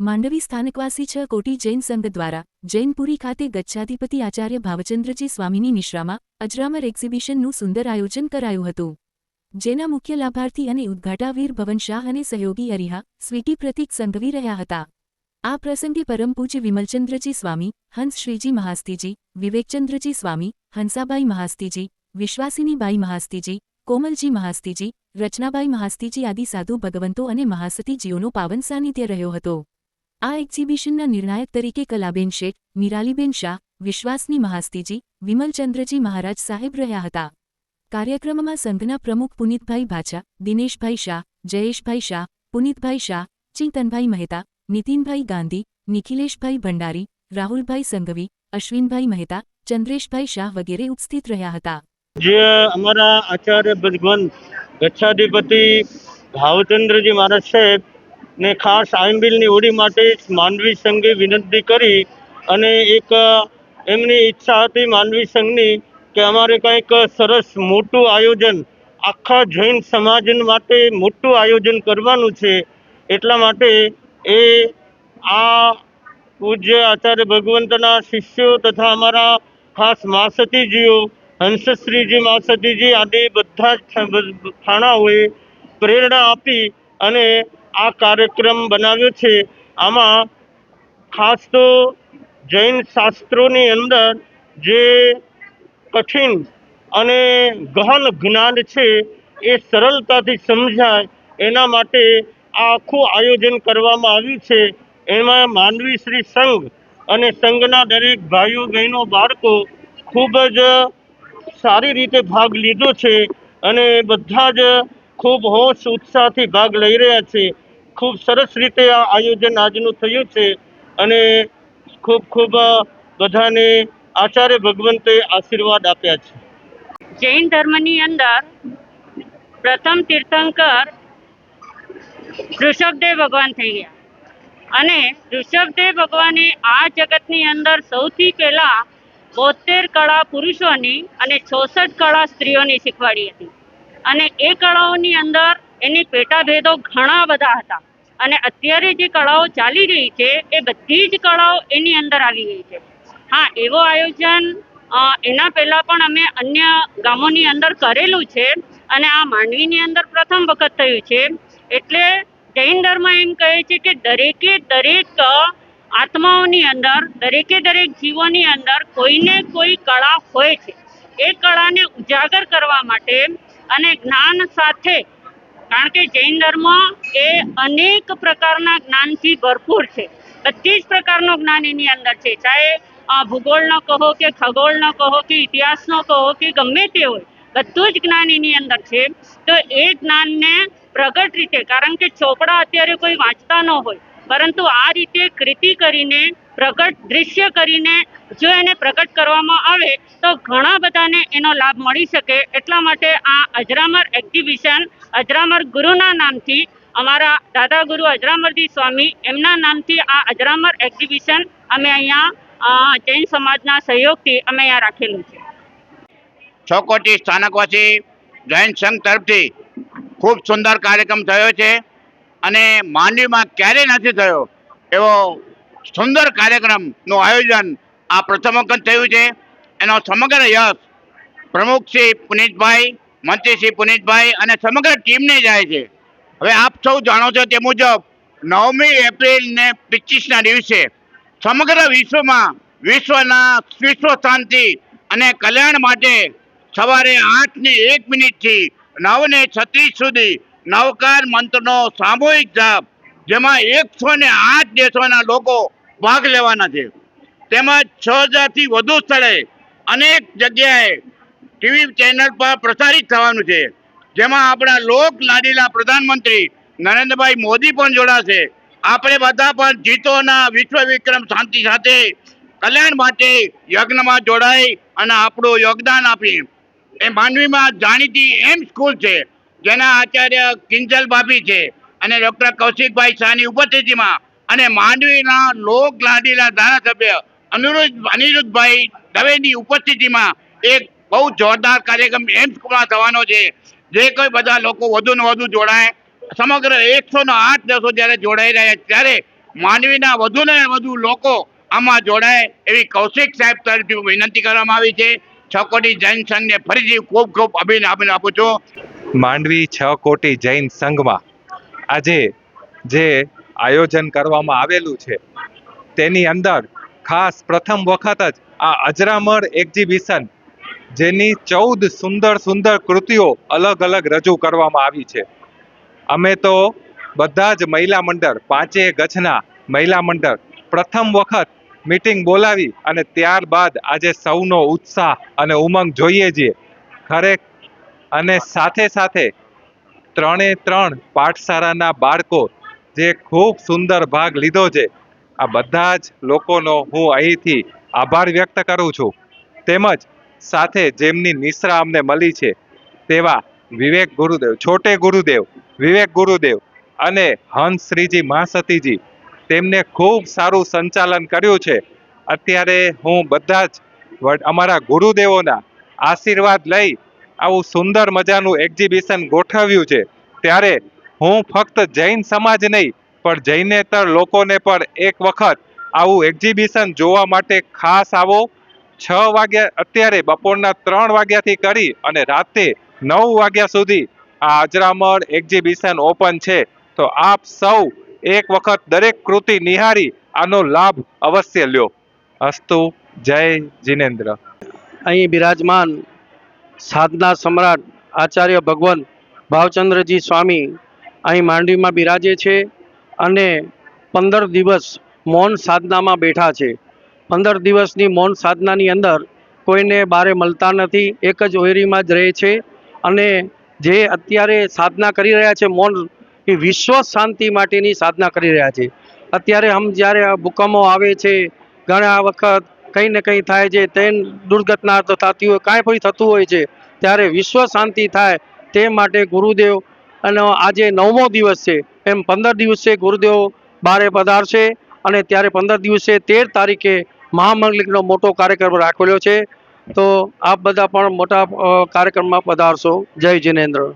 માંડવી સ્થાનકવાસી છ કોટી જૈન સંઘ દ્વારા જૈનપુરી ખાતે ગચ્છાધિપતિ આચાર્ય ભાવચંદ્રજી સ્વામીની નિશ્રામાં અજરામર એક્ઝિબિશનનું સુંદર આયોજન કરાયું હતું. જેના મુખ્ય લાભાર્થી અને ઉદ્ઘાટાવીર ભવન શાહ અને સહયોગી અરિહા સ્વીટી પ્રતિક સંઘવી રહ્યા હતા. આ પ્રસંગે પરમ વિમલચંદ્રજી સ્વામી, હંસ શ્રીજી મહાસ્તીજી, વિવેકચંદ્રજી સ્વામી, હંસાબાઈ મહાસ્તીજી, વિશ્વાસિનીબાઈ મહાસ્તીજી, કોમલજી મહાસ્તીજી, રચનાબાઈ મહાસ્તીજી આદિ સાધુ ભગવંતો અને મહાસતીજીઓનો પાવન સાનિધ્ય રહ્યો હતો. આ એક્ઝિબિશનના નિર્ણાયક તરીકે કલાબેન શેઠ, નિરાલીબેન શાહ, વિશ્વાસની મહાસ્તીજી, વિમલચંદ્રજી મહારાજ સાહેબ રહ્યા હતા. કાર્યક્રમમાં સંઘના પ્રમુખ પુનિતભાઈ ભાછા, દિનેશભાઈ શાહ, જયેશભાઈ શાહ, પુનિતભાઈ શાહ, ચિંતનભાઈ મહેતા, નીતિનભાઈ ગાંધી, નિખિલેશભાઈ ભંડારી, રાહુલભાઈ સંઘવી, અશ્વિનભાઈ મહેતા, ચંદ્રેશભાઈ શાહ વગેરે ઉપસ્થિત રહ્યા હતા. જે અમારા આચાર્ય ભગવાન ગચ્છાધિપતિ ભાવચંદ્રજી મહારાજ સાહેબ ને ખાસ આયંબિલની હોડી માટે માનવી સંઘે વિનંતી કરી અને એક એમની ઈચ્છા હતી માનવી સંઘની કે અમારે કંઈક સરસ મોટું આયોજન, આખા જૈન સમાજ માટે મોટું આયોજન કરવાનું છે. એટલા માટે એ, આ પૂજ્ય આચાર્ય ભગવંતના શિષ્યો તથા અમારા ખાસ માસતીજીઓ, હંસશ્રીજી માસતીજી આદિ બધા જ થાણાઓએ પ્રેરણા આપી અને આ કાર્યક્રમ બનાવ્યો છે. આમાં ખાસ તો જૈન શાસ્ત્રોની અંદર જે કઠિન અને ગહન જ્ઞાન છે એ સરળતાથી સમજાય. એના માટે આ આખું આયોજન કરવામાં આવ્યું છે. એમાં માનવી શ્રી સંઘ અને સંઘના દરેક ભાઈઓ, બહેનો, બાળકો ખૂબ જ સારી રીતે ભાગ લીધો છે અને બધા જ ખૂબ હોશ ઉત્સાહથી ભાગ લઈ રહ્યા છે. ખૂબ સરસ રીતે આ આયોજન આજનું થયું છે અને ખૂબ ખૂબ બધાને આચાર્ય ભગવંતે આશીર્વાદ આપ્યા છે. જૈન ધર્મની અંદર પ્રથમ તીર્થંકર ઋષભદેવ ભગવાન થઈ ગયા. અને ઋષભદેવ ભગવાને આ જગતની અંદર સૌથી પહેલાં બોતેર કળા પુરુષોની અને ચોસઠ કળા સ્ત્રીઓની શીખવાડી હતી. અને એ કળાઓની અંદર એની પેટાભેદો ઘણા બધા હતા. અને અત્યારે જે કળાઓ ચાલી રહી છે, એ બધી જ કળાઓ એની અંદર આવી ગઈ છે. હા, એવો આયોજન એના પહેલાં પણ અમે અન્ય ગામોની અંદર કરેલું છે અને આ માંડવીની અંદર પ્રથમ વખત થયું છે. એટલે જૈન ધર્મ એમ કહે છે કે દરેકે દરેક આત્માઓની અંદર, દરેકે દરેક જીવોની અંદર કોઈને કોઈ કળા હોય છે. એ કળાને ઉજાગર કરવા માટે અને જ્ઞાન સાથે કારણ કે જૈન ધર્મ એ અનેક પ્રકારના જ્ઞાનથી ભરપૂર છે. બધી જ પ્રકારનું જ્ઞાન એની અંદર છે. ચાહે ભૂગોળનો કહો કે ખગોળનો કહો કે ઇતિહાસનો કહો કે ગમે તે હોય, બધું જ જ્ઞાન એની અંદર છે. તો એ જ્ઞાનને પ્રગટ રીતે, કારણ કે ચોપડા અત્યારે કોઈ વાંચતા ન હોય, પરંતુ આ રીતે કૃતિ કરીને પ્રગટ દૃશ્ય કરીને જો એને પ્રગટ કરવામાં આવે, તો ઘણા બધાને એનો લાભ મળી શકે. એટલા માટે આ અજરામર એક્ઝિબિશન અજરામર ગુરુના નામથી અમારા દાદા ગુરુ અજરામરજી સ્વામી, એમના નામથી આ અજરામર એક્ઝિબિશન અમે અહીંયા જૈન સમાજના સહયોગથી અમે અહીંયા રાખેલું છે. છોકોટી કોટી સ્થાનકવાસી જૈન સંઘ તરફથી ખૂબ સુંદર કાર્યક્રમ થયો છે અને માંડવીમાં ક્યારેય નથી થયો એવો સુંદર કાર્યક્રમનું આયોજન આ પ્રથમ વખત થયું છે. એનો સમગ્ર યશ પ્રમુખ શ્રી પુનિતભાઈ, મંત્રી શ્રી પુનિતભાઈ અને સમગ્ર ટીમને જાય છે. હવે આપ સૌ જાણો છો તે મુજબ નવમી એપ્રિલ ને પચીસના દિવસે સમગ્ર વિશ્વમાં વિશ્વના વિશ્વ શાંતિ અને કલ્યાણ માટે સવારે આઠ ને એક મિનિટથી નવ ને છત્રીસ સુધી નવકાર મંત્રનો સામૂહિક જાપ જેમાં એકસો ને આઠ દેશોના લોકો ભાગ લેવાના છે. તેમજ છ હજારથી વધુ સ્થળે અનેક જગ્યાએ ટીવી ચેનલ પર પ્રસારિત થવાનું છે. જેમાં આપણા લોક લાડીલા પ્રધાનમંત્રી નરેન્દ્રભાઈ મોદી પણ જોડાશે. આપણે બધા પણ જીતોના વિશ્વ વિક્રમ શાંતિ સાથે કલ્યાણ માટે યજ્ઞમાં જોડાઈ અને આપણું યોગદાન આપી એ માંડવીમાં જાણીતી એમ સ્કૂલ છે, જેના આચાર્ય કિંજલ બાપી છે. અને ડૉક્ટર કૌશિકભાઈ શાહની ઉપસ્થિતિમાં અને માંડવીના લોક લાડીલા ધારાસભ્ય અનિરુદ્ધ અનિરુદ્ધભાઈ દવેની ઉપસ્થિતિમાં એક બહુ જોરદાર કાર્યક્રમ એમ સ્કૂલમાં થવાનો છે. જે કોઈ બધા લોકો વધુ ને વધુ જોડાય. સમગ્ર એકસો ને આઠ દેશો જ્યારે જોડાઈ રહ્યા ત્યારે માંડવીના વધુ ને વધુ લોકો આમાં જોડાય એવી કૌશિક સાહેબ તરફથી વિનંતી કરવામાં આવી છે. છ કોટી જૈન સંઘને ફરીથી ખૂબ ખૂબ અભિનંદન આપું છું. માંડવી છ કોટી જૈન સંઘમાં આજે જે આયોજન કરવામાં આવેલું છે, તેની અંદર ખાસ પ્રથમ વખત જ આ અજરામર એક્ઝિબિશન જેની ચૌદ સુંદર સુંદર કૃતિઓ અલગ અલગ રજૂ કરવામાં આવી છે. અમે તો બધા જ મહિલા મંડળ પાંચે ગછના મહિલા મંડળ, પ્રથમ વખત મીટિંગ બોલાવી અને ત્યારબાદ આજે સૌનો ઉત્સાહ અને ઉમંગ જોઈએ છીએ. ખરેખ અને સાથે સાથે ત્રણે ત્રણ પાઠશાળાના બાળકો જે ખૂબ સુંદર ભાગ લીધો છે. આ બધા જ લોકોનો હું અહીંથી આભાર વ્યક્ત કરું છું. તેમજ સાથે જેમની નિશ્રા અમને મળી છે તેવા વિવેક ગુરુદેવ, છોટે ગુરુદેવ, વિવેક ગુરુદેવ અને હંસ શ્રીજી મહાસતીજી તેમને ખૂબ સારું સંચાલન કર્યું છે. અત્યારે હું બધા જ અમારા ગુરુદેવોના આશીર્વાદ લઈ આવું સુંદર મજાનું એક્ઝિબિશન ગોઠવ્યું છે. ત્યારે હું ફક્ત જૈન સમાજ નહીં, પણ જૈનેતર લોકોને પણ એક વખત આવું એક્ઝિબિશન જોવા માટે ખાસ આવો. છ વાગ્યા, અત્યારે બપોરના ત્રણ વાગ્યાથી કરી અને રાતે નવ વાગ્યા સુધી આ અજરામર એક્ઝિબિશન ઓપન છે. તો આપ સૌ એક વખત દરેક કૃતિ નિહાળી આનો લાભ અવશ્ય લ્યો. અસ્તુ, જય જિનેન્દ્ર. અહીં બિરાજમાન સાધના સમ્રાટ આચાર્ય ભગવાન ભાવચંદ્રજી સ્વામી અહીં માંડવીમાં બિરાજે છે અને પંદર દિવસ મૌન સાધનામાં બેઠા છે. પંદર દિવસની મૌન સાધનાની અંદર કોઈને બારે મળતા નથી, એક જ ઓયરીમાં જ રહે છે અને જે અત્યારે સાધના કરી રહ્યા છે મૌન, એ વિશ્વ શાંતિ માટેની સાધના કરી રહ્યા છે. અત્યારે હમ જ્યારે આ ભૂકંપો આવે છે, ઘણા વખત કંઈ ને કંઈ થાય છે તેમ દુર્ઘટના તો થતી હોય, કાંઈ પણ થતું હોય છે, ત્યારે વિશ્વ શાંતિ થાય તે માટે ગુરુદેવ અને આજે નવમો દિવસ છે, એમ પંદર દિવસે ગુરુદેવ બારે પધારશે અને ત્યારે પંદર દિવસે તેર તારીખે મહામંગલિકનો મોટો કાર્યક્રમ રાખેલો છે. તો આપ બધા પણ મોટા કાર્યક્રમમાં પધારશો. જય જિનેન્દ્ર.